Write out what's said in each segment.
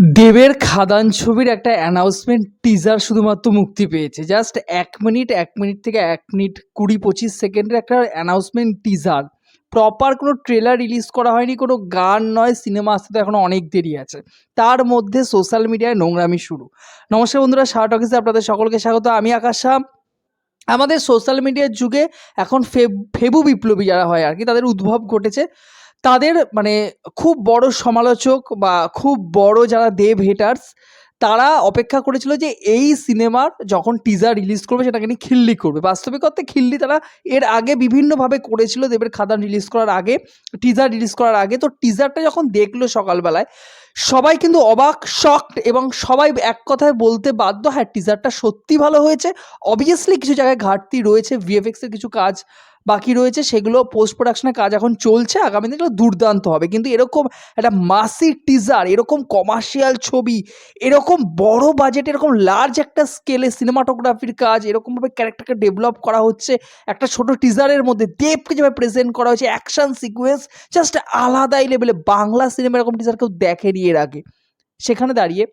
দেবের খাদান ছবির একটা অ্যানাউন্সমেন্ট টিজার শুধুমাত্র মুক্তি পেয়েছে। জাস্ট এক মিনিট এক মিনিট থেকে এক মিনিট কুড়ি পঁচিশ সেকেন্ডের একটা অ্যানাউন্সমেন্ট টিজার প্রপার কোনো ট্রেলার রিলিজ করা হয়নি, কোনো গান নয় সিনেমা আসতে তো এখনও অনেক দেরি আছে। তার মধ্যে সোশ্যাল মিডিয়ায় নোংরামি শুরু। নমস্কার বন্ধুরা শার্ট অফিসে আপনাদের সকলকে স্বাগত। আমি আকাশ। আমাদের সোশ্যাল মিডিয়ার যুগে এখন ফেব ফেবু বিপ্লবী যারা হয় আর কি, তাদের উদ্ভব ঘটেছে। তাদের মানে খুব বড় সমালোচক বা খুব বড় যারা দেব হেটার্স তারা অপেক্ষা করেছিল যে এই সিনেমার যখন টিজার রিলিজ করবে, সেটাকে নিয়ে খিল্লি করবে। বাস্তবিক অর্থে খিল্লি তারা এর আগে বিভিন্নভাবে করেছিল দেবের খাদান রিলিজ করার আগে টিজার রিলিজ করার আগে। তো টিজারটা যখন দেখল সকালবেলায়, সবাই কিন্তু অবাক শকড এবং সবাই এক কথায় বলতে বাধ্য হ্যাঁ টিজারটা সত্যি ভালো হয়েছে। অবভিয়াসলি কিছু জায়গায় ঘাটতি রয়েছে ভিএফএক্সের কিছু কাজ বাকি রয়েছে, সেগুলো পোস্ট প্রোডাকশনের কাজ এখন চলছে, আগামী দিনে দুর্দান্ত হবে। কিন্তু এরকম একটা মাসি টিজার এরকম কমার্শিয়াল ছবি, এরকম বড় বাজেট এরকম লার্জ একটা স্কেলে সিনেমাটোগ্রাফির কাজ, এরকমভাবে ক্যারেক্টারকে ডেভেলপ করা হচ্ছে, একটা ছোট টিজারের মধ্যে দেবকে যেভাবে প্রেজেন্ট করা হয়েছে অ্যাকশন সিকোয়েন্স জাস্ট আলাদাই লেভেলে বাংলা সিনেমা এরকম টিজার কেউ দেখেনি এর আগে। সেখানে দাঁড়িয়ে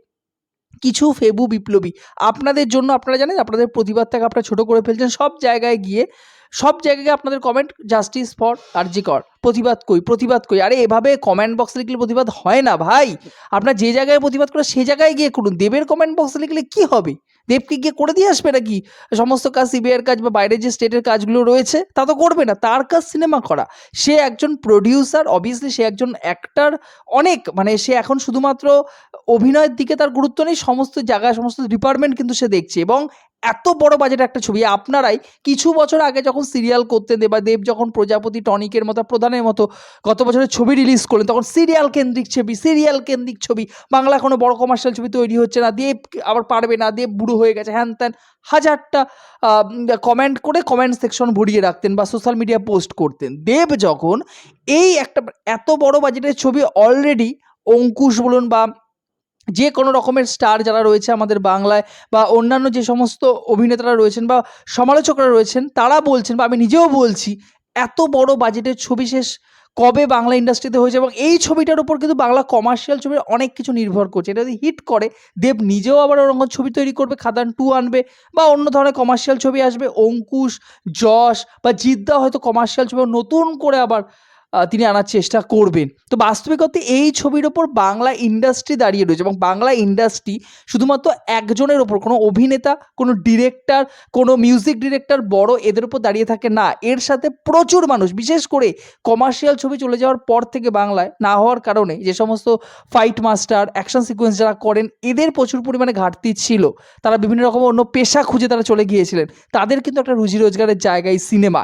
কিছু ফেবু বিপ্লবী, আপনাদের জন্য, আপনারা জানেন, আপনাদের প্রতিবাদটাকে আপনারা ছোট করে ফেলছেন, সব জায়গায় গিয়ে সব জায়গায় আপনাদের কমেন্ট জাস্টিস ফর আরজি কর প্রতিবাদ কই প্রতিবাদ কই আরে, এভাবে কমেন্ট বক্সে লিখলে প্রতিবাদ হয় না ভাই। আপনার যে জায়গায় প্রতিবাদ করে সে জায়গায় গিয়ে করুন। দেবের কমেন্ট বক্সে লিখলে কি হবে? দেবকে গিয়ে করে দিয়ে আসবে নাকি? সমস্ত কাজ সিবিআইয়ের কাজ বা বাইরের যে স্টেটের কাজগুলো রয়েছে, তা তো করবে না। তার কাজ সিনেমা করা। সে একজন প্রডিউসার অবভিয়াসলি সে একজন অ্যাক্টার অনেক। মানে সে এখন শুধুমাত্র অভিনয়ের দিকে তার গুরুত্ব নেই, সমস্ত জায়গায়, সমস্ত ডিপার্টমেন্ট কিন্তু সে দেখছে। এবং এত বড় বাজেট একটা ছবি। আপনারাই কিছু বছর আগে যখন সিরিয়াল করতেন বা দেব যখন প্রজাপতি টনিকের মতো, প্রধানের মতো গত বছরের ছবি রিলিজ করলেন, তখন সিরিয়াল কেন্দ্রিক ছবি সিরিয়াল কেন্দ্রিক ছবি, বাংলা কোনো বড় কমার্শিয়াল ছবি তৈরি হচ্ছে না। দেব আবার পারবে না, দেব বুড়ো হয়ে গেছে। হ্যান ত্যান হাজারটা কমেন্ট করে কমেন্ট সেকশন ভরিয়ে রাখতেন বা সোশ্যাল মিডিয়া পোস্ট করতেন। দেব যখন এই একটা এত বড় বাজেটের ছবি অলরেডি অঙ্কুশ বলুন বা যে কোনো রকমের স্টার যারা রয়েছে আমাদের বাংলায় বা অন্যান্য যে সমস্ত অভিনেতারা রয়েছেন বা সমালোচকরা রয়েছেন, তারা বলছেন বা আমি নিজেও বলছি, এত বড় বাজেটের ছবি শেষ কবে বাংলা ইন্ডাস্ট্রিতে হয়েছে এবং এই ছবিটার উপর কিন্তু বাংলা কমার্শিয়াল ছবির অনেক কিছু নির্ভর করছে। এটা যদি হিট করে, দেব নিজেও আবার ওরকম ছবি তৈরি করবে, খাদান টু আনবে বা অন্য ধরনের কমার্শিয়াল ছবি আসবে, অঙ্কুশ, যশ বা জিদ্দা হয়তো কমার্শিয়াল ছবি নতুন করে আবার তিনি আনার চেষ্টা করবেন। তো বাস্তবিক অর্থে এই ছবির ওপর বাংলা ইন্ডাস্ট্রি দাঁড়িয়ে রয়েছে এবং বাংলা ইন্ডাস্ট্রি শুধুমাত্র একজনের ওপর, কোনো অভিনেতা, কোনো ডিরেক্টর কোনো মিউজিক ডিরেক্টর বড় এদের উপর দাঁড়িয়ে থাকে না। এর সাথে প্রচুর মানুষ, বিশেষ করে কমার্শিয়াল ছবি চলে যাওয়ার পর থেকে বাংলায়, না হওয়ার কারণে যে সমস্ত ফাইট মাস্টার অ্যাকশন সিকোয়েন্স যারা করেন, এদের প্রচুর পরিমাণে ঘাটতি ছিল। তারা বিভিন্ন রকম অন্য পেশা খুঁজে তারা চলে গিয়েছিলেন। তাদের কিন্তু একটা রুজি রোজগারের জায়গায় সিনেমা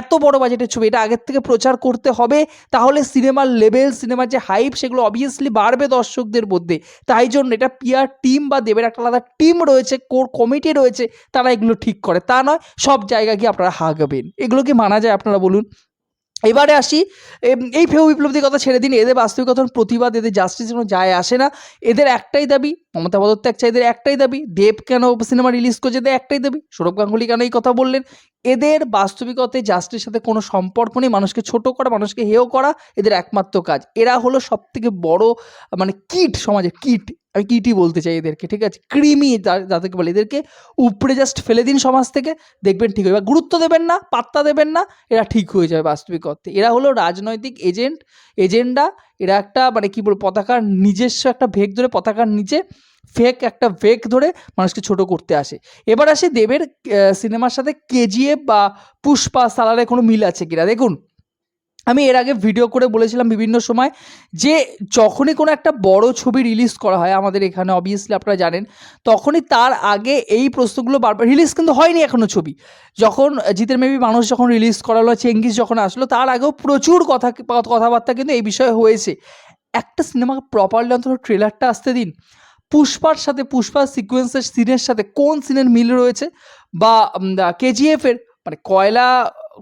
এত বড় বাজেটের ছবি, এটা আগের থেকে প্রচার করতে হবে তাহলে সিনেমার লেভেল সিনেমার যে হাইপ সেগুলো অবভিয়াসলি বাড়বে দর্শকদের মধ্যে। তাই জন্য এটা পিয়ার টিম বা দেবের একটা আলাদা টিম রয়েছে কোর কমিটি রয়েছে, তারা এগুলো ঠিক করে। তা নয়, সব জায়গা গিয়ে আপনারা হাগবেন এগুলো কি মানা যায় আপনারা বলুন? এবারে আসি এই ফেউ বিপ্লবীর কথা ছেড়ে দিন, এদের বাস্তবিকতার প্রতিবাদ, এদের জাস্টিস কোনো যায় আসে না। এদের একটাই দাবি, মমতা পদত্যাগ চাই এদের একটাই দাবি, দেব কেন সিনেমা রিলিজ করছে এদের একটাই দাবি, সৌরভ গাঙ্গুলি কেন এই কথা বললেন? এদের বাস্তবিকতায় জাস্টিসের সাথে কোনো সম্পর্ক নেই, মানুষকে ছোট করা, মানুষকে হেয় করা, এদের একমাত্র কাজ। এরা হলো সব থেকে বড় মানে কিট সমাজে কিট। আমি কিটই বলতে চাই এদেরকে, ঠিক আছে? ক্রিমি যাদেরকে বলে, এদেরকে উপরে জাস্ট ফেলে দিন সমাজ থেকে, দেখবেন ঠিক হবে গুরুত্ব দেবেন না, পাত্তা দেবেন না, এরা ঠিক হয়ে যাবে বাস্তবিক অর্থে। এরা হলো রাজনৈতিক এজেন্ট এজেন্ডা এরা একটা মানে কী বলব, পতাকার নিজস্ব একটা ভেগ ধরে, পতাকার নিচে ফেক একটা ভেগ ধরে মানুষকে ছোট করতে আসে। এবার আসে দেবের সিনেমার সাথে কেজিএফ বা পুষ্পা সালারে কোনো মিল আছে কিনা? দেখুন আমি এর আগে ভিডিও করে বলেছিলাম বিভিন্ন সময় যে যখনই কোনো একটা বড় ছবি রিলিজ করা হয় আমাদের এখানে অবভিয়াসলি আপনারা জানেন, তখনই তার আগে এই প্রশ্নগুলো বারবার রিলিজ কিন্তু হয়নি এখনও ছবি। যখন জিতের মেবি মানুষ যখন রিলিজ করালো, চেঙ্গিস যখন আসলো, তার আগেও প্রচুর কথা, কথাবার্তা কিন্তু এই বিষয়ে হয়েছে। একটা সিনেমা প্রপারলি অন্তত ট্রেলারটা আসতে দিন। পুষ্পার সাথে পুষ্পার সিকোয়েন্সের সিনের সাথে কোন সিনের মিল রয়েছে? বা কেজিএফের মানে কয়লা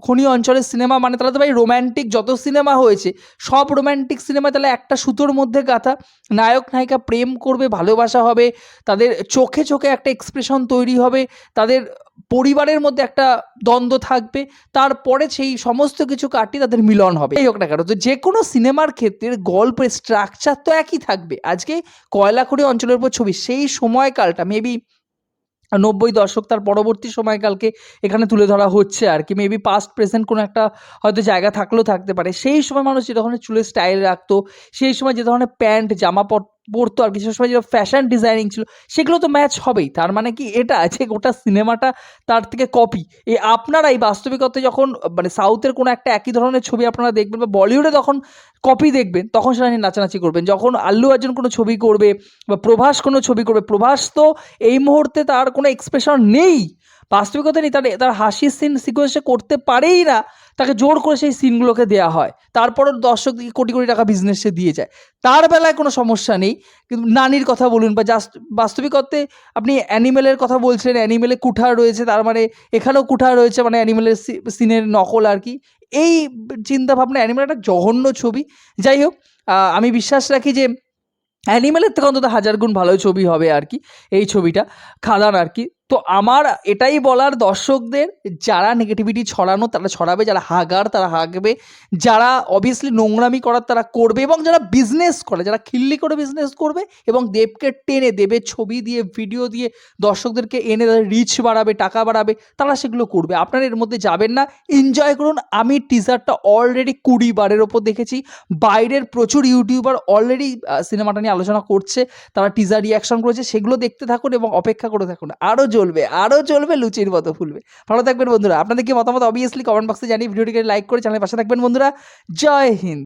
খনি অঞ্চলের সিনেমা মানে তাহলে তো ভাই রোম্যান্টিক যত সিনেমা হয়েছে, সব রোম্যান্টিক সিনেমা তাহলে একটা সুতোর মধ্যে গাথা। নায়ক, নায়িকা প্রেম করবে, ভালোবাসা হবে, তাদের চোখে চোখে একটা এক্সপ্রেশন তৈরি হবে, তাদের পরিবারের মধ্যে একটা দ্বন্দ্ব থাকবে, তারপরে সেই সমস্ত কিছু কাটিয়ে তাদের মিলন হবে। এই হোক না কেন, তো যে কোনো সিনেমার ক্ষেত্রে গল্পের স্ট্রাকচার তো একই থাকবে। আজকে কয়লাখড়ি অঞ্চলের উপর ছবি, সেই সময়কালটা মেবি নব্বই দশক তার পরবর্তী সময়কালকে এখানে তুলে ধরা হচ্ছে আর কি। মেবি পাস্ট প্রেজেন্ট কোনো একটা হয়তো জায়গা থাকলেও থাকতে পারে। সেই সময় মানুষ যে ধরনের চুলের স্টাইল রাখতো, সেই সময় যে ধরনের প্যান্ট, জামা পর- পরতো আর কি, সেই সময় যে ফ্যাশন ডিজাইনিং ছিল, সেগুলো তো ম্যাচ হবেই। তার মানে কি এটা আছে গোটা সিনেমাটা তার থেকে কপি এই আপনারা এই বাস্তবিকতায় যখন মানে সাউথের কোনো একটা একই ধরনের ছবি আপনারা দেখবেন বা বলিউডে তখন কপি দেখবেন, তখন সেটা নিয়ে নাচানাচি করবেন। যখন আল্লু অর্জুন কোনো ছবি করবে বা প্রভাস কোনো ছবি করবে, প্রভাস তো এই মুহূর্তে তার কোনো এক্সপ্রেশন নেই। বাস্তবিকতা নেই, তার তার হাসির সিন সিকোয়েন্সে করতে পারেই না। তাকে জোর করে সেই সিনগুলোকে দেওয়া হয়। তারপরও দর্শকদেরকে কোটি কোটি টাকা বিজনেসে দিয়ে যায়। তার বেলায় কোনো সমস্যা নেই, কিন্তু নানির কথা বলুন বা জাস্ট বাস্তবিক অর্থে আপনি অ্যানিমেলের কথা বলছেন অ্যানিমেলে কুঠার রয়েছে, তার মানে এখানেও কুঠার রয়েছে মানে অ্যানিমেলের সিনের নকল আর কি। এই চিন্তা ভাবনা অ্যানিমেল একটা জঘন্য ছবি। যাই হোক আমি বিশ্বাস রাখি যে অ্যানিমেলের থেকে অন্তত হাজার গুণ ভালো ছবি হবে আর কি, এই ছবিটা। খাদান আর কি। তো আমার এটাই বলার দর্শকদের, যারা নেগেটিভিটি ছড়ানো, তারা ছড়াবে, যারা হাগার, তারা হাগবে, যারা অবভিয়াসলি নোংরামি করার তারা করবে এবং যারা বিজনেস করে, যারা খিল্লি করে বিজনেস করবে এবং দেবকে টেনে, দেবের ছবি দিয়ে ভিডিও দিয়ে দর্শকদেরকে এনে রিচ বাড়াবে, টাকা বাড়াবে, তারা সেগুলো করবে। আপনারা এর মধ্যে যাবেন না। এনজয় করুন। আমি টিজারটা অলরেডি কুড়ি বারের ওপর দেখেছি। বাইরের প্রচুর ইউটিউবার অলরেডি সিনেমাটা নিয়ে আলোচনা করছে। তারা টিজার রিয়াকশন করেছে। সেগুলো দেখতে থাকুন এবং অপেক্ষা করে থাকুন। আরও জ্বলবে, আরও জ্বলবে, লুচির মতো ফুলবে। ভালো থাকবেন বন্ধুরা। আপনাদের কি মতামত? অবভিয়াসলি কমেন্ট বক্সে জানিয়ে ভিডিওটিকে লাইক করে চ্যানেলের পাশে থাকবেন বন্ধুরা। জয় হিন্দ।